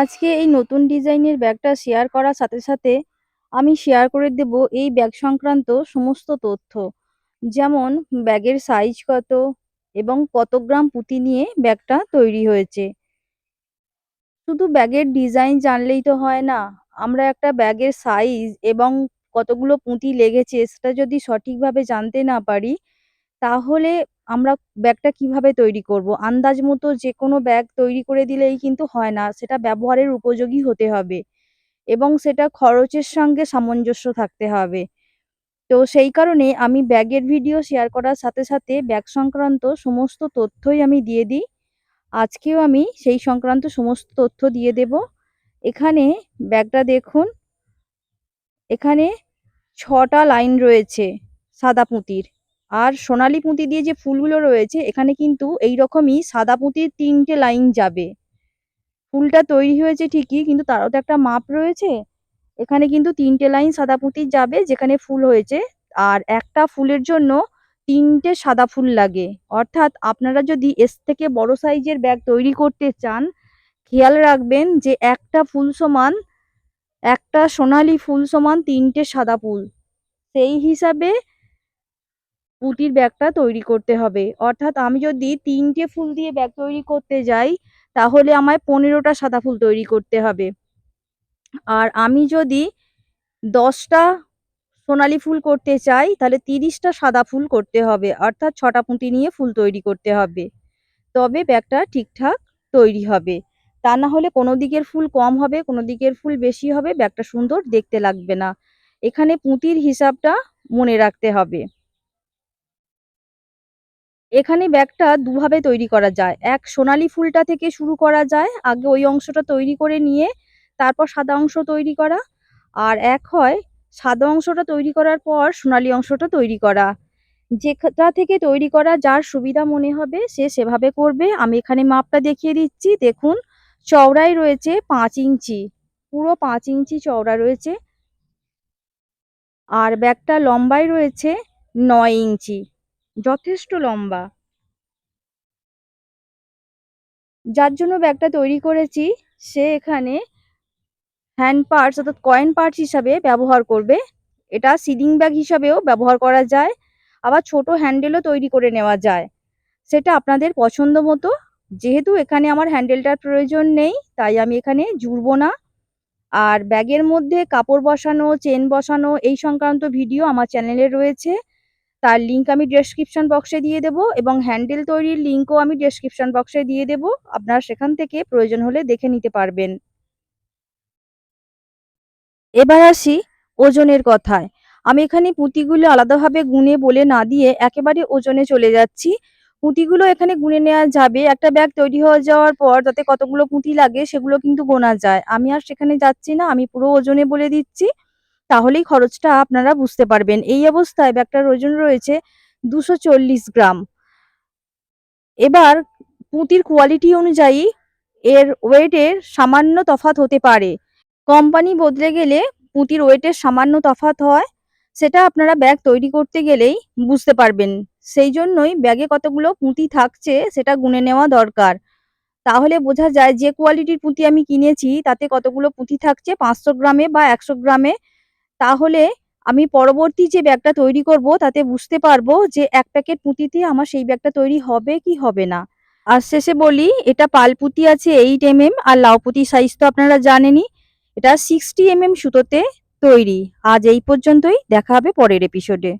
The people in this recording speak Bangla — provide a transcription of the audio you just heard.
আজকে এই নতুন ডিজাইনের ব্যাগটা শেয়ার করার সাথে সাথে আমি শেয়ার করে দেব এই ব্যাগ সংক্রান্ত সমস্ত তথ্য। যেমন, ব্যাগের সাইজ কত এবং কত গ্রাম পুঁতি নিয়ে ব্যাগটা তৈরি হয়েছে। শুধু ব্যাগের ডিজাইন জানলেই তো হয় না, আমরা একটা ব্যাগের সাইজ এবং কতগুলো পুঁতি লেগেছে সেটা যদি সঠিকভাবে জানতে না পারি, তাহলে আমরা ব্যাগটা কীভাবে তৈরি করব? আন্দাজ মতো যে কোনো ব্যাগ তৈরি করে দিলেই কিন্তু হয় না, সেটা ব্যবহারের উপযোগী হতে হবে এবং সেটা খরচের সঙ্গে সামঞ্জস্য থাকতে হবে। তো সেই কারণে আমি ব্যাগের ভিডিও শেয়ার করার সাথে সাথে ব্যাগ সংক্রান্ত সমস্ত তথ্যই আমি দিয়ে দিই। আজকেও আমি সেই সংক্রান্ত সমস্ত তথ্য দিয়ে দেব। এখানে ব্যাগটা দেখুন, এখানে ছটা লাইন রয়েছে সাদা পুঁতির। আর সোনালী পুঁতি দিয়ে যে ফুলগুলো রয়েছে, এখানে কিন্তু এই রকমই সাদা পুঁতির তিনটে লাইন যাবে। ফুলটা তৈরি হয়েছে ঠিকই, কিন্তু তারও তো একটা মাপ রয়েছে। এখানে কিন্তু তিনটে লাইন সাদা পুঁতির যাবে, যেখানে ফুল হয়েছে। আর একটা ফুলের জন্য তিনটে সাদা ফুল লাগে। অর্থাৎ আপনারা যদি এর থেকে বড় সাইজের ব্যাগ তৈরি করতে চান, খেয়াল রাখবেন যে একটা ফুল সমান, একটা সোনালি ফুল সমান তিনটে সাদা ফুল। সেই হিসাবে পুঁতির ব্যাগটা তৈরি করতে হবে। অর্থাৎ আমি যদি তিনটে ফুল দিয়ে ব্যাগ তৈরি করতে যাই, তাহলে আমায় পনেরোটা সাদা ফুল তৈরি করতে হবে। আর আমি যদি দশটা সোনালি ফুল করতে চাই, তাহলে তিরিশটা সাদা ফুল করতে হবে। অর্থাৎ ছটা পুঁতি নিয়ে ফুল তৈরি করতে হবে। তবে ব্যাগটা ঠিকঠাক তৈরি হবে। তা না হলে কোনো দিকের ফুল কম হবে, কোনো দিকের ফুল বেশি হবে, ব্যাগটা সুন্দর দেখতে লাগবে না। এখানে পুঁতির হিসাবটা মনে রাখতে হবে। এখানে ব্যাগটা দুভাবে তৈরি করা যায়। এক সোনালী ফুলটা থেকে শুরু করা যায়, আগে ওই অংশটা তৈরি করে নিয়ে তারপর সাদা অংশ তৈরি করা, আর এক হয় সাদা অংশটা তৈরি করার পর সোনালি অংশটা তৈরি করা। যেটা থেকে তৈরি করা যার সুবিধা মনে হবে সে সেভাবে করবে। আমি এখানে মাপটা দেখিয়ে দিচ্ছি। দেখুন চওড়াই রয়েছে পাঁচ ইঞ্চি, পুরো পাঁচ ইঞ্চি চওড়া রয়েছে। আর ব্যাগটা লম্বাই রয়েছে নয় ইঞ্চি। যথেষ্ট লম্বা। যার জন্য ব্যাগটা তৈরি করেছি, সে এখানে হ্যান্ড পার্টস অর্থাৎ কয়েন পার্টস হিসাবে ব্যবহার করবে। এটা সিলিং ব্যাগ হিসাবেও ব্যবহার করা যায়, আবার ছোট হ্যান্ডেলও তৈরি করে নেওয়া যায়। সেটা আপনাদের পছন্দ মতো। যেহেতু এখানে আমার হ্যান্ডেলটার প্রয়োজন নেই, তাই আমি এখানে জুড়ব না। আর ব্যাগের মধ্যে কাপড় বসানো চেন বসানো এই সংক্রান্ত ভিডিও আমার চ্যানেলে রয়েছে। তার লিঙ্ক আমি ডেসক্রিপশন বক্সে দিয়ে দেব এবং হ্যান্ডেল তৈরির লিঙ্কও আমি ডেসক্রিপশন বক্সে দিয়ে দেব। আপনারা সেখান থেকে প্রয়োজন হলে দেখে নিতে পারবেন। এবার আসি ওজনের কথায়। আমি এখানে পুঁতিগুলো আলাদাভাবে গুনে বলে না দিয়ে একেবারে ওজনে চলে যাচ্ছি। পুঁতিগুলো এখানে গুনে নেওয়া যাবে। একটা ব্যাগ তৈরি হয়ে যাওয়ার পর তাতে কতগুলো পুঁতি লাগে সেগুলো কিন্তু গোনা যায়। আমি আর সেখানে যাচ্ছি না, আমি পুরো ওজনে বলে দিচ্ছি। তাহলেই খরচটা আপনারা বুঝতে পারবেন। এই অবস্থায় ব্যাগটার ওজন রয়েছে দুশো গ্রাম। এবার পুঁতির কোয়ালিটি অনুযায়ী এর ওয়েটের সামান্য তফাত হতে পারে। কোম্পানি বদলে গেলে পুঁতির ওয়েটের সামান্য তফাত হয়, সেটা আপনারা ব্যাগ তৈরি করতে গেলেই বুঝতে পারবেন। সেই জন্যই ব্যাগে কতগুলো পুঁতি থাকছে সেটা গুনে নেওয়া দরকার। তাহলে বোঝা যায় যে কোয়ালিটির পুঁতি আমি কিনেছি, তাতে কতগুলো পুঁতি থাকছে, পাঁচশো গ্রামে বা একশো গ্রামে তাহলে আমি পরবর্তী যে ব্যাগটা তৈরি করব, তাতে বুঝতে পারব যে এক প্যাকেট পুঁতিতে আমার সেই ব্যাগটা তৈরি হবে কি হবে না। আর শেষে বলি, এটা পালপুতি আছে এইট এম এম আর লাউপুতি সাইজ তো আপনারা জানেনই। এটা সিক্সটি এম এম সুতোতে তৈরি। আজ এই পর্যন্তই, দেখা হবে পরের এপিসোডে